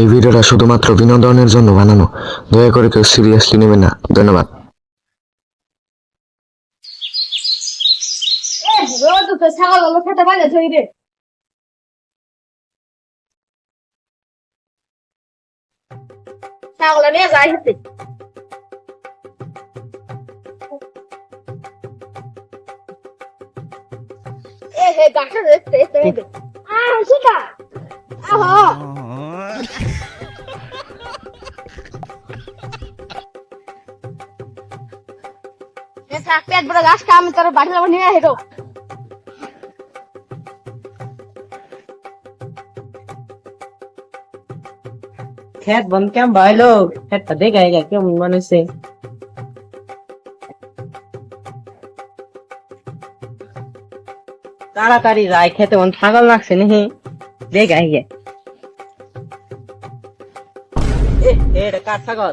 এই ভিডিওটা শুধুমাত্র বিনোদনের জন্য বানানো। দয়া করে কেউ সিরিয়াসলি নেবেন না। ধন্যবাদ। ছাগল নিয়ে যাই হেতে এ, হে দেখতে দেখতে। আ শিকা আহা থাক, পেট বড় গাছ কাম তোর বাড়ি যাব নিয়ে হেরো খেত বন কেম ভাইলো খেতটা দেখে আইগা কেমন মানুষে। তাড়াতাড়ি যাই খেতে মন ছাগল লাগছে নাকি? দেখ আইগে এ, এটা কার ছাগল?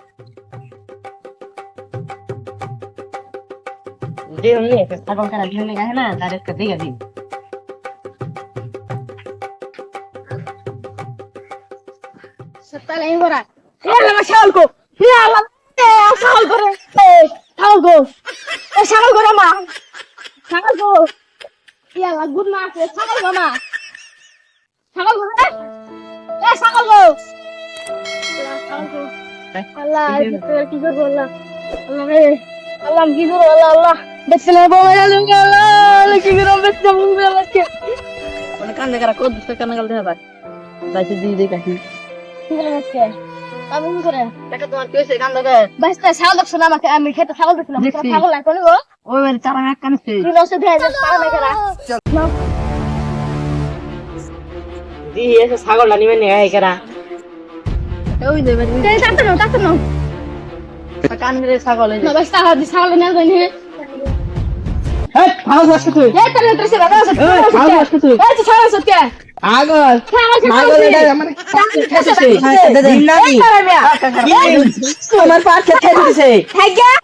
লেখি দিও নি ছাগল কারা দিও নি গাহে না তার একটা দিকে দিই সত্তা লাইন বড়া এ আমার ছাগল কো এ আল্লাহ এ ছাগল করে এ ছাগল কো এ ছাগল করে মা ছাগল কো এ আল্লাহ গুড মা আছে ছাগল কো মা ছাগল কো এ ছাগল কো ছাগল কো আল্লাহ তোর কি করব আল্লাহ আল্লাহ রে আল্লাহ আমি কি করব আল্লাহ আল্লাহ দেখতে না বাবা আল্লাহ আল্লাহ কি করব দেখতে না আল্লাহ কে মানে কান্দে কারা কুদ্দুস কান্না গাল দেখা যাইতে দিয়ে দেই কাকি। কি আমি করে? তোমার কি হইছে কান্দে ছাগল দেখছ না আমাকে? আমি খেতে ছাগল দেখছি। ছাগল নাই কোনো গো। ওই বাড়ি চারা এক কানছে। তুই নষ্ট দিয়ে যাস পারা নাই করা? দি এসে ছাগলটা নিবে নি এই কেরা। ওই যে বাড়ি এই তাতে নাও তাতে নাও। কান রে ছাগল না নিয়ে। আসছে তুই। এই তারে বাবা আসছে তুই। এই কে? আগল ছাগল এটা আমার খেতে দিছে।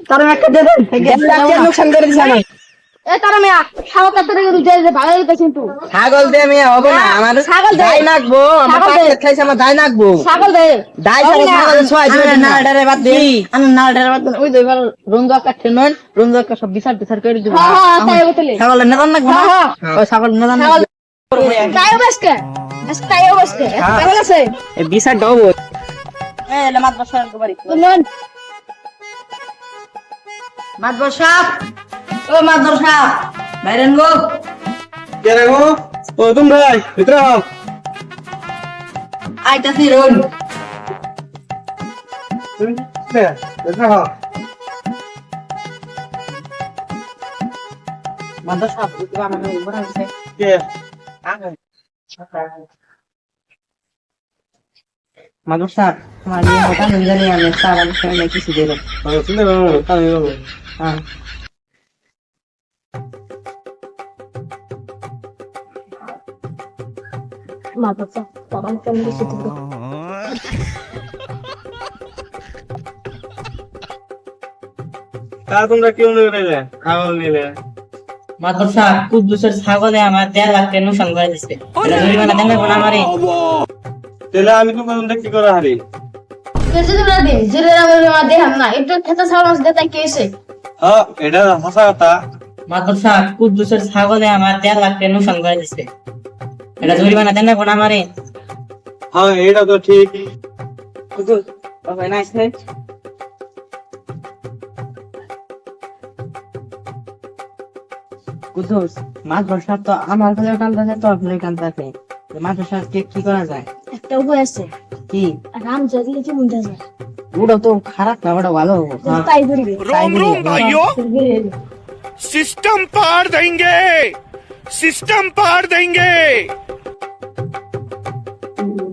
তার একটা দে দেন একটা করে দিছে আমার ছাগল দে আমি হবে না। আমার ছাগল দাই নাকবো আমার পাঁচ খাইছে আমার দাই নাকবো। ছাগল দে। দাই ছাগল ছাগল ছয় দিবে না। ডারে বাদ দে। আমি না ডারে বাদ ওই দে এবার রুন্দু আকা ঠেনন রুন্দু আকা সব বিচার বিচার করে দিব। হ্যাঁ হ্যাঁ তাই বতলে ছাগল নেদান নাকবো হ্যাঁ, ওই ছাগল নেদান ছাগল নাকবো তাই বসকে তাই বসকে ছাগল আছে বিচার ডবো এই এলে বসার বাড়ি। নন। মাদবর সাপ ও মাদবর সাপ বাইরেন গো কে রে গো? ও তোমরা ভিতরে হও আইতাছি রোন তুমি ভিতরে হও তুমি আমার কে? তোমার নিয়ে জানি আমি আমি কিছু দেব পাবো তাই বাবু হ্যাঁ। মা বাবা তখন কেমন তা তোমরা কেউ নিলে। কুদ্দুসের ছাগলে আমার দেড় লাখ টাকা নুকসান করে দিছে। জরিমানা দেন না আমারে তাহলে আমি তো কোন কি করে হারি না দিন যদি না বলে মা দেখাম না একটু খেতে দেতা কে এসে হ্যাঁ এটা হাসা কথা। মাদবর সাপ কুদ্দুসের ছাগলে আমার দেড় লাখ টাকা নুকসান করে দিছে। এটা জরিমানা দেন না কোন আমারে। হ্যাঁ এটা তো ঠিক। কুদুস মাছ তো আমার মাছ কে কি করা যায়? একটা উপায় আছে। কি? রাম কি মুন্ডা যায়? ওটা তো খারাপ না ওটা ভালো। হ্যাঁ। হ্যাঁ। সিস্টেম পার দেंगे সিস্টেম পার